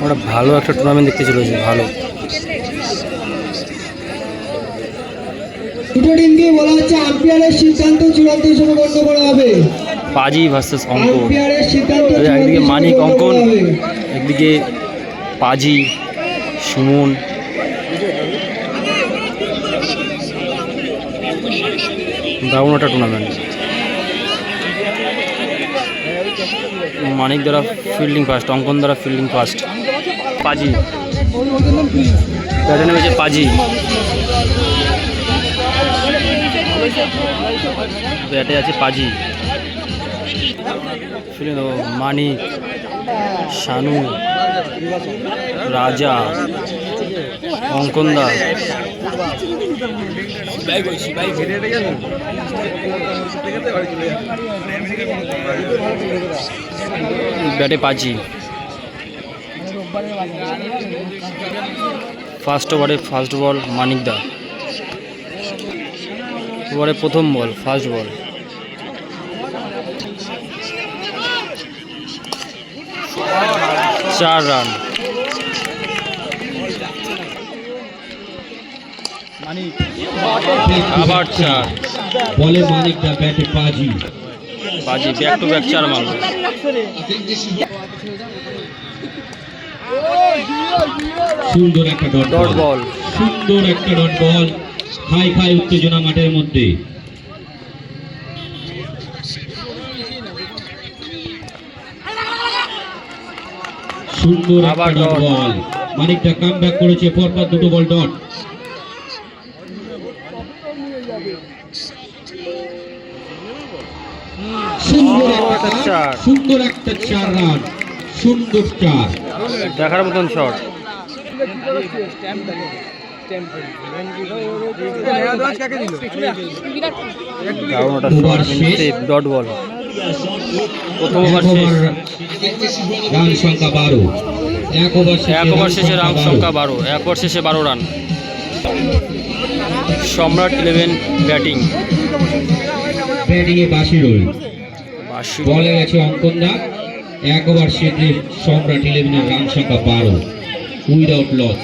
আমরা ভালো একটা টুর্নামেন্ট দেখতে চলেছি ভালো। দুটো টিমকে বলা হচ্ছে আম্পায়ারের সিদ্ধান্ত চূড়ান্ত হিসেবে গণ্য করা হবে। পাজি ভার্সেস অঙ্ক আম্পায়ারের সিদ্ধান্ত এই যে চূড়ান্ত একদিকে মানিক অঙ্কন একদিকে পাজি সুমন। দারুণ একটা টুর্নামেন্ট মানিক দ্বারা ফিল্ডিং ফার্স্ট অঙ্কন দ্বারা ফিল্ডিং ফার্স্ট পাজি। ব্যাটে নেমেছে পাজি। ব্যাটে আছে পাজি। ফিল্ডিং ও মানিক, শানু, রাজা। অঙ্কনদা। ব্যাটে পাজি। ফার্স্ট ওভারে ফার্স্ট বল মানিকদা ওভারে প্রথম বল, ফার্স্ট বল। চার রান। আবার চার। বলে মানিকদা ব্যাটে পাজি। বাজি ব্যাক টু ব্যাক চার মারল। সুন্দর একটা ডট বল সুন্দর একটা ডট বল খাই খাই উত্তেজনা মাঠের মধ্যে। সুন্দর একটা আবার ডট বল মানিকদা কাম ব্যাক করেছে পরপর দুটো বল ডট সুন্দর একটা চার রান সুন্দর চার। দেখার মতন শট। ডট বল প্রথম ওভার রান সংখ্যা বারো। এক ওভার শেষে রান বারো। সংখ্যা বারো। এক ওভার শেষে বারো রান। সম্রাট ইলেভেন ব্যাটিং বলে গেছে অঙ্কনদা এক ওভার শেষে সম্রাট ইলেভেনের রান সংখ্যা বারো উইদাউট লস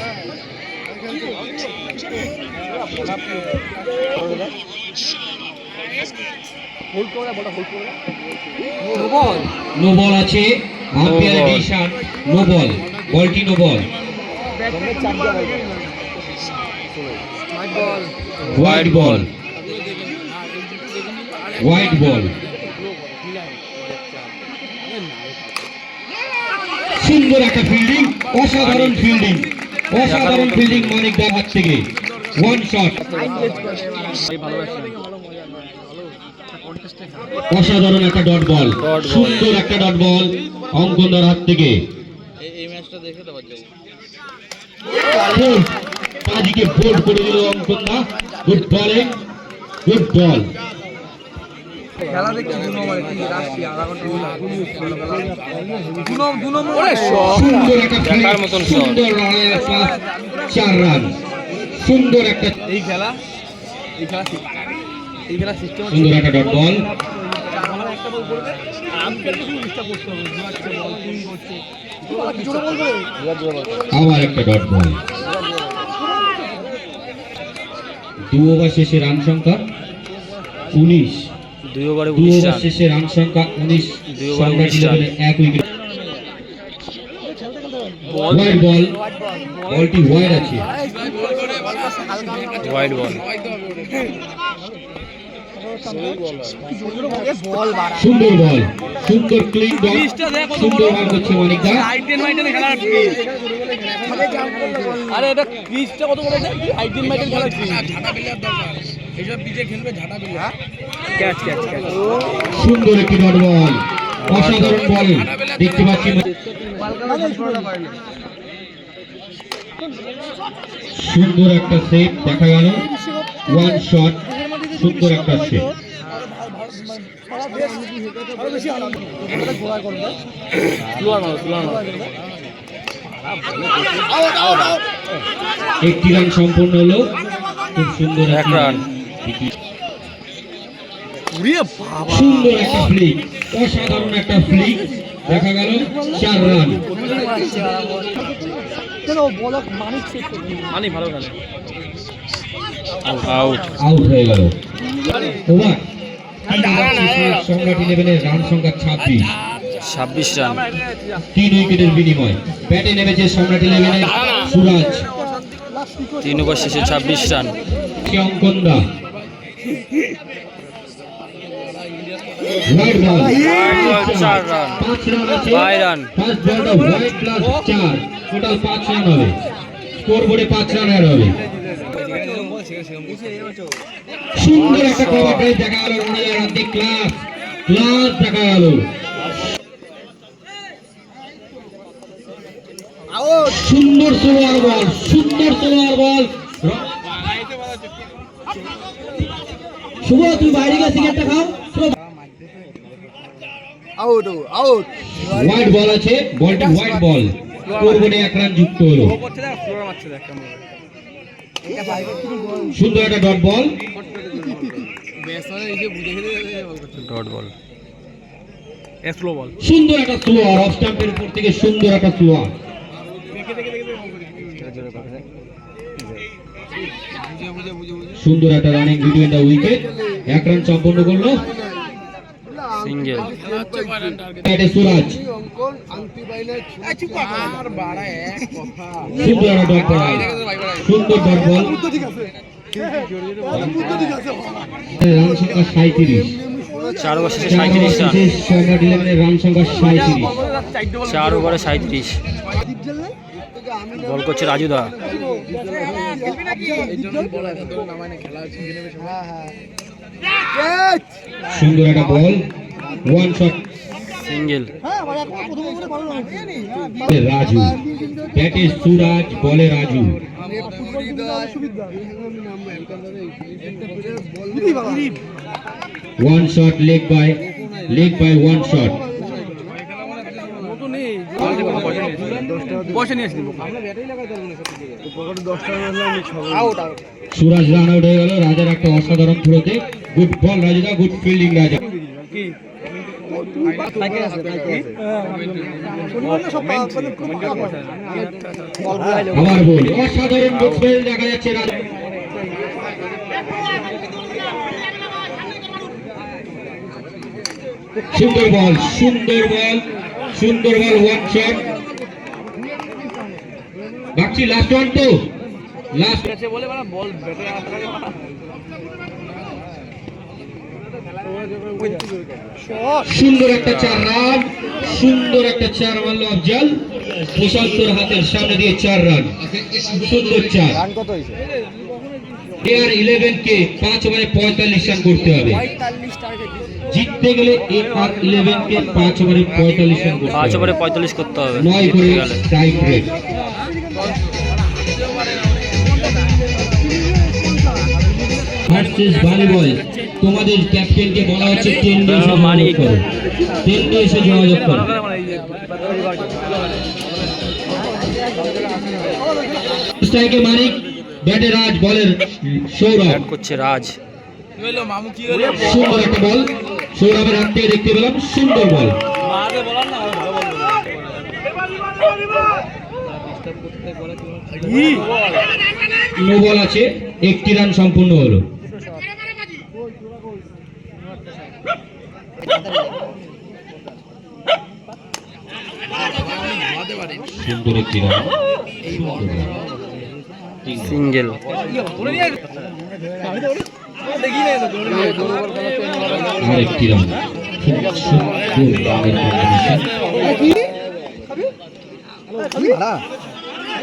নো বল আছে আম্পায়ার. ডিসিশন নো বল বলটি no ball wide ball wide ball সুন্দর একটা ফিল্ডিং অসাধারণ ফিল্ডিং অসাধারণ ফিল্ডিং মানিক দার হাত থেকে। ওয়ান শট অসাধারণ একটা ডট বল সুন্দর একটা ডট বল অঙ্কনদার হাত থেকে. পাজিকে বোল্ড করে দিল অঙ্কনদা। গুড বলিং গুড বল খেলা দেখছি দু নম্বরে কিন্তু রাখছি আধা ঘণ্টা দু নম্বর দু নম্বরে সুন্দর একটা দেখার মতন সুন্দর রানের চার রান। সুন্দর একটা এই খেলা এই খেলা এই খেলা সিস্টেম সুন্দর একটা ডট বল আবার একটা ডট বল। দু ওভার শেষে রান সংখ্যা উনিশ। দুই ওভারে উনিশ রান। শেষে রান সংখ্যা উনিশ দুই ওভারে উনিশ রান। এক উইকেট বল বলটি আছে। বল সুন্দর বল সুন্দর ক্লিন বল সুন্দর বল করছে মানিকদা। আইটেন মাইটেন খেলার পিচ আরে এটা পিচটা কত বলে আইটেন মাইটেন খেলার পিচ ক্যাচ সুন্দর একটি ডট বল। অসাধারণ বল। দেখতে পাচ্ছি সুন্দর একটা সেভ দেখা গেল। ওয়ান শট সুন্দর একটা সেভ। একটি রান সম্পূর্ণ হলো। খুব সুন্দর এক রান। উড়িয়ে বাবা। সুন্দর একটা ফ্লিক অসাধারণ একটা ফ্লিক দেখা গেল চার রান মানি ভালো খেলে। আউট আউট হয়ে গেল। ওভার সম্রাট ইলেভেনের রান সংখ্যা ছাব্বিশ। ছাব্বিশ রান তিন উইকেটের বিনিময়। ব্যাটে নেমেছে সম্রাট ইলেভেনের সুরাজ। তিন ওভার শেষে ছাব্বিশ রান হোয়াইট বল চার রান পাঁচ রান আছে ছয় রান ফার্স্ট বলটা হোয়াইট প্লাস চার টোটাল পাঁচ রান হবে স্কোর বোর্ডে পাঁচ রান অ্যাড হবে সুন্দর একটা কভার ড্রাইভ দেখা গেল ক্লাস। ক্লাস দেখা গেল। সুন্দর সোলোয়ার বল সুন্দর সোলোয়ার বল। শুভ তুই বাইরে গিয়ে সিগারেটটা খাও আউট আউট হোয়াইট বল আছে বলটা হোয়াইট বল স্কোর বোর্ডে এক রান যুক্ত হলো সুন্দর একটা ডট বল ব্যাটসম্যানের এই যে বুঝে খেলে বল করছে ডট বল স্লো বল সুন্দর একটা স্লোয়ার অফ স্টাম্পের উপর থেকে সুন্দর একটা স্লোয়ার সুন্দর একটা running video in the wicket এক রান সম্পন্ন করল। সিঙ্গেল ব্যাটে সুরাজ অঙ্কন আংটি বাইলে আর বাড়া এক কথা সুন্দর একটা ডট বল সুন্দর ডট বল রান সংখ্যা সাঁত্রিশ চার ওভার শেষে সাঁত্রিশ রান রান সংখ্যা সাঁত্রিশ চার ওভারে সাঁত্রিশ বল করছে রাজুদা খেলা হচ্ছে সুন্দর একটা ball one shot single. Raju ব্যাটে সুরাজ বলে Raju. One shot leg bye leg bye one shot পয়সা নিয়ে আউট সুরাজ রান আউট হয়ে গেল রাজার একটা অসাধারণ থ্রোতে গুড বল রাজুদা গুড ফিল্ডিং রাজা। আবার বল অসাধারণ গুড ফিল্ড দেখা যাচ্ছে রাজা। সুন্দর বল সুন্দর বল সুন্দর বল ওয়ান শট ভাবছি লাস্ট ওয়ান তো। লাস্ট বলে বলা বল ব্যাটে সুন্দর একটা চার রান সুন্দর একটা চার মারলো আফজাল প্রশান্তর হাতের সামনে দিয়ে চার রান সুন্দর চার। এয়ার ইলেভেন কে পাঁচ ওভারে পঁয়তাল্লিশ রান করতে হবে। জিততে গেলে এ আর ইলেভেন কে পাঁচ ওভারে পঁয়তাল্লিশ রান করতে পাঁচ হবে। ওভারে পঁয়তাল্লিশ করতে হবে। নয় করে জিততে গেলে। টাই ব্রেক ভার্সেস ভলিবল তোমাদের ক্যাপ্টেনকে বলা হচ্ছে টেন ডে এসে যোগাযোগ মানিক। করো। টেন ডে এসে যোগাযোগ করো। স্ট্রাইকে মানিক ব্যাটে রাজ বলের সৌরভ। ব্যাট করছে রাজ। মামু কি হলো সুন্দর একটা বল। সৌরভের হাত থেকে দেখতে পেলাম সুন্দর বল। মাকে বলার না ভালো বল নো বল আছে একটি রান সম্পূর্ণ হলো। সুন্দর একটি রান সিঙ্গেল। আর রান খুব সুন্দর রানের কম্বিনেশন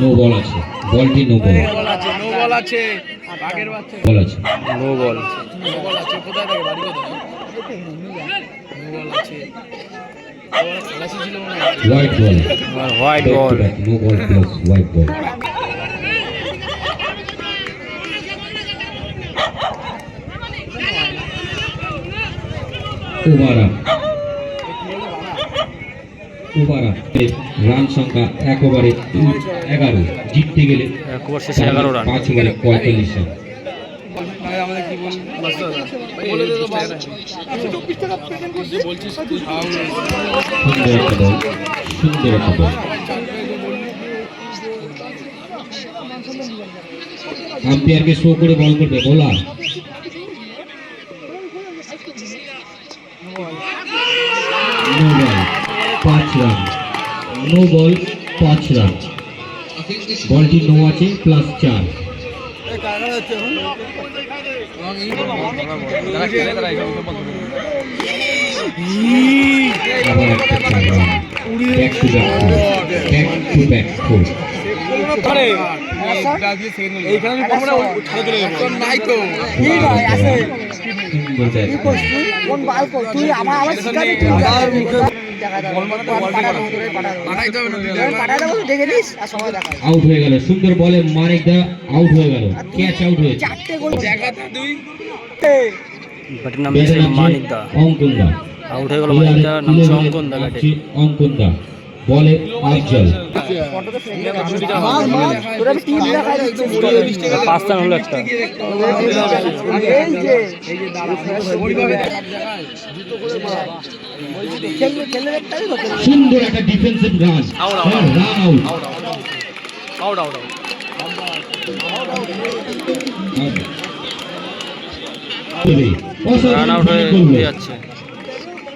নো বল আছে। বলটি নো বল আছে নো বল আছে। বাঘের বাচ্চা বল আছে। নো বল নো বল আছে কোথায় থাকে? বাড়ি কোথায়? নো বল আছে। Wide ball wide ball no ball plus wide ball over up over run সংখ্যা এক ওভারে এগারো। জিততে গেলে পাঁচ ওভারে পঁয়তাল্লিশ রান। সুন্দর একটা সুন্দর আম্পায়ারকে শো করে বল করবে বোলার নো বল পাঁচ রান। নো বল পাঁচ রান। বলটি নো আছে প্লাস চার। Back to back back to back four এইখানে আমি পড়ব না, চলে যাব। নাই তো। আউট হয়ে গেল। সুন্দর বলে মানিক দা আউট হয়ে গেল। Catch out. ব্যাটের নাম মানিক দা। অঙ্কন দা। আউট হয়ে গেল মানিক দা নাম হচ্ছে অঙ্কন দা অঙ্কন দা। বলে আফজল। হলো একটা। সুন্দর একটা defensive run run out out out out run out হয়ে যাচ্ছে।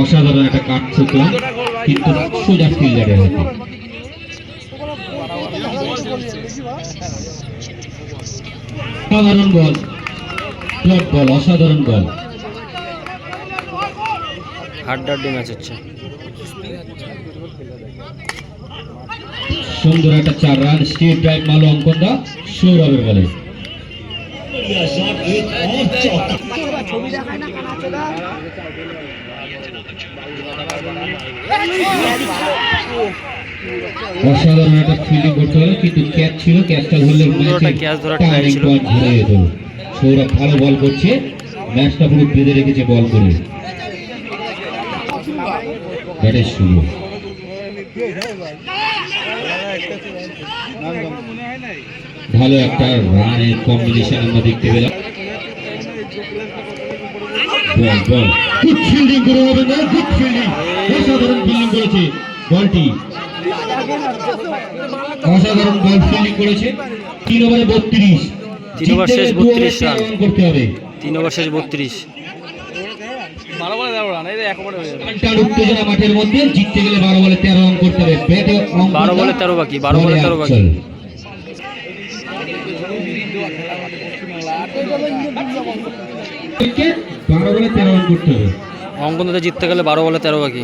অসাধারণ একটা কাট ছুটলাম কিন্তু সোজা ফিল্ডারের হাতে অসাধারণ বল প্লট বল অসাধারণ বল। হাড্ডাড্ডি ম্যাচ হচ্ছে। সুন্দর একটা চার রান স্টেট ড্রাইভ মারলো অঙ্কনদা সৌরভের বলে। ছবি দেখায় না কানা চোদা অসাধারণ একটা ফিল্ডিং করতে হলো কিন্তু ক্যাচ ছিল ক্যাচটা ধরলে সুন্দর ধরার ছিল। যেত সৌরভ ভালো বল করছে ম্যাচটা পুরো বেঁধে রেখেছে বল করে। ব্যাটের শুরু। ভালো একটা রানের কম্বিনেশন আমরা দেখতে পেলাম। বল বল গুড ফিল্ডিং করে রবীন্দ্র গুড ফিল্ডিং অসাধারণ ফিল্ডিং করেছে বলটি। অসাধারণ বল ফিল্ডিং করেছে। তিন ওভারে বত্রিশ। তিন ওভার শেষ 32 রান। করতে হবে। তিন ওভার শেষ বত্রিশ। বারো বলে তেরো রান, এই যে হয়ে যাবে। উত্তেজনা মাঠের মধ্যে জিততে গেলে বারো বলে তেরো রান করতে হবে। ব্যাটে বারো বলে তেরো বাকি বারো বলে তেরো বাকি। বারো বলে তেরো রান করতে হবে অঙ্কন দাদা জিততে গেলে বারো বলে তেরো বাকি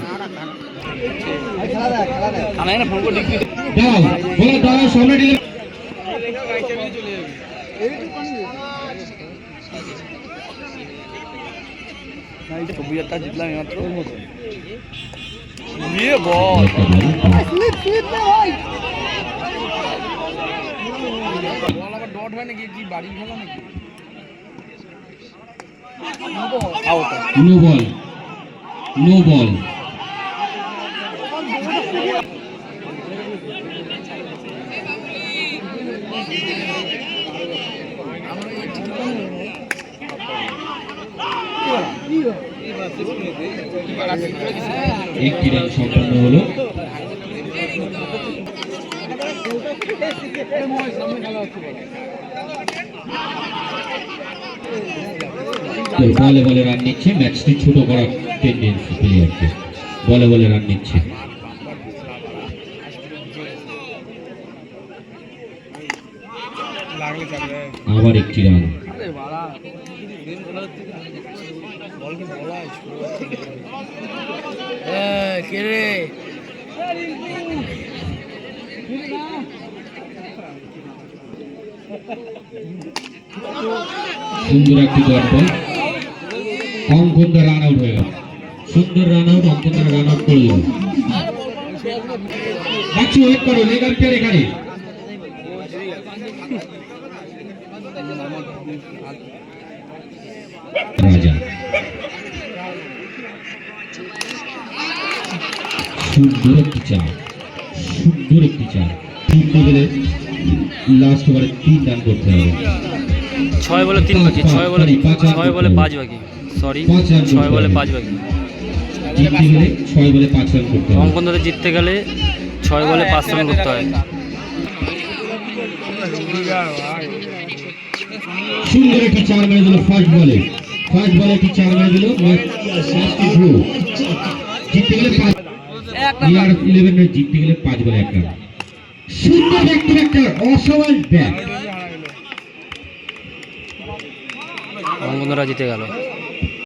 জিতলাম বল বল আবার ডট হয় নাকি কি বাড়ি খেলা নাকি নো বল নো বল সম্পন্ন হলো। বলে বলে রান নিচ্ছে, ম্যাচটি ছোট করার টেন্ডেন্সি প্লেয়ারকে বলে বলে রান নিচ্ছে। আবার একটি রান। সুন্দর একটি ডট বল অঙ্কনদা রান আউট হয়ে গেল সুন্দর রান আউট রান আউট করল। বাচ্চু ওয়েট করো লেগ আম্পায়ার এখানে। রাজা। সুন্দর একটি চার সুন্দর একটি চার। তিন গেলে লাস্ট ওভারে তিন রান করতে হবে। ছয় বলে তিন বাকি ছয় বলে ছয় বলে পাঁচ বাকি। সরি ছয় বলে পাঁচ বাকি। জিততে গেলে ছয় বলে পাঁচ রান করতে হবে। অঙ্কনদারে জিততে গেলে ছয় বলে পাঁচ রান করতে হয় সুন্দর একটি চার মেরে দিল ফার্স্ট বলে ফার্স্ট বলে একটি চার মেরে দিল জিততে গেলে পাঁচ ইয়ার জিততে গেলে পাঁচ বলে এক রান। সুন্দর ব্যাক টু ব্যাক অসমান ব্যাক অঙ্কনদারা জিতে গেল।